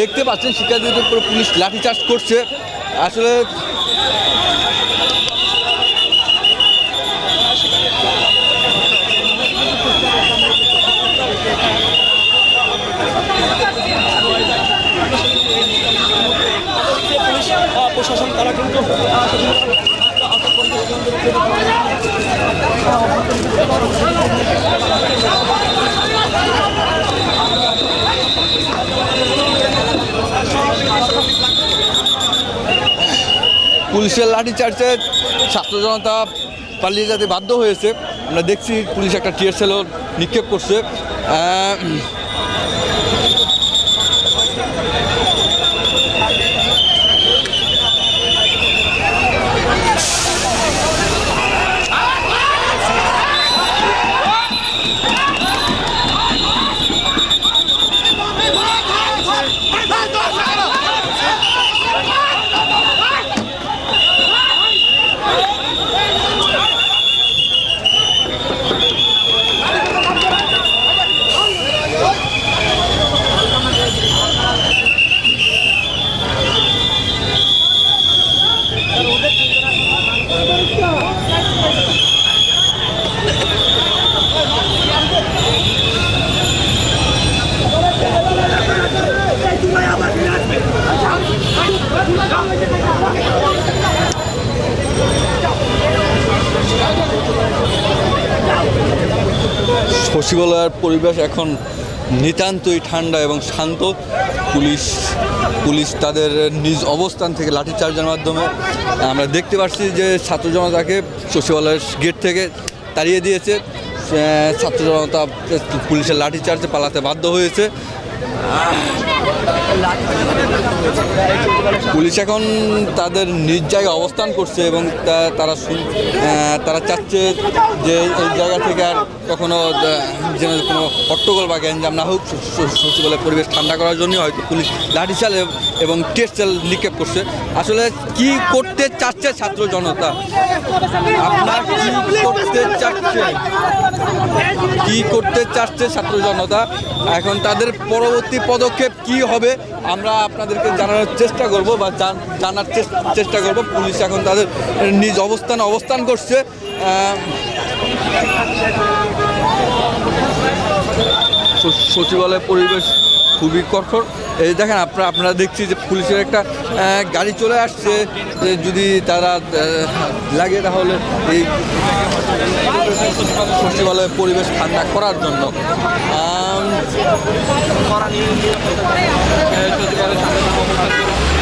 দেখতে পাচ্ছেন শিক্ষার্থীদের উপর পুলিশ লাঠিচার্জ করছে। আসলে প্রশাসন তারা কিন্তু পুলিশের লাঠিচার্জে ছাত্র জনতা পালিয়ে যেতে বাধ্য হয়েছে। আমরা দেখছি পুলিশ একটা টিয়ার সেলও নিক্ষেপ করছে। সচিবালয়ের পরিবেশ এখন নিতান্তই ঠান্ডা এবং শান্ত। পুলিশ পুলিশ তাদের নিজ অবস্থান থেকে লাঠিচার্জের মাধ্যমে আমরা দেখতে পাচ্ছি যে ছাত্র জনতাকে সচিবালয়ের গেট থেকে তাড়িয়ে দিয়েছে। ছাত্র জনতা পুলিশের লাঠিচার্জে পালাতে বাধ্য হয়েছে। পুলিশ এখন তাদের নিজ জায়গায় অবস্থান করছে এবং তারা তারা চাচ্ছে যে এই জায়গা থেকে আর কখনো যেন কোনো হট্টগোল বা গ্যাঞ্জাম না হোক সচিবালয়ের পরিবেশ ঠান্ডা করার জন্য হয়তো পুলিশ লাঠিচাল এব- এবং টেস্ট চাল নিক্ষেপ করছে। আসলে কি করতে চাচ্ছে ছাত্র জনতা? আপনার কি করতে চাচ্ছে কি করতে চাচ্ছে ছাত্র জনতা? এখন তাদের পরবর্তী পদক্ষেপ কি হবে, আমরা আপনাদেরকে জানানোর চেষ্টা করব বা জানার চেষ্টা করব। পুলিশ এখন তাদের নিজ অবস্থানে অবস্থান করছে। সচিবালয় পরিবেশ খুবই কঠোর। এই দেখেন, আপনারা আপনারা দেখছি যে পুলিশের একটা গাড়ি চলে আসছে। যে যদি তারা লাগে তাহলে এই সচিবালয়ের পরিবেশ ঠান্ডা করার জন্য। করা নিয়ে। সচিবালয়ের করে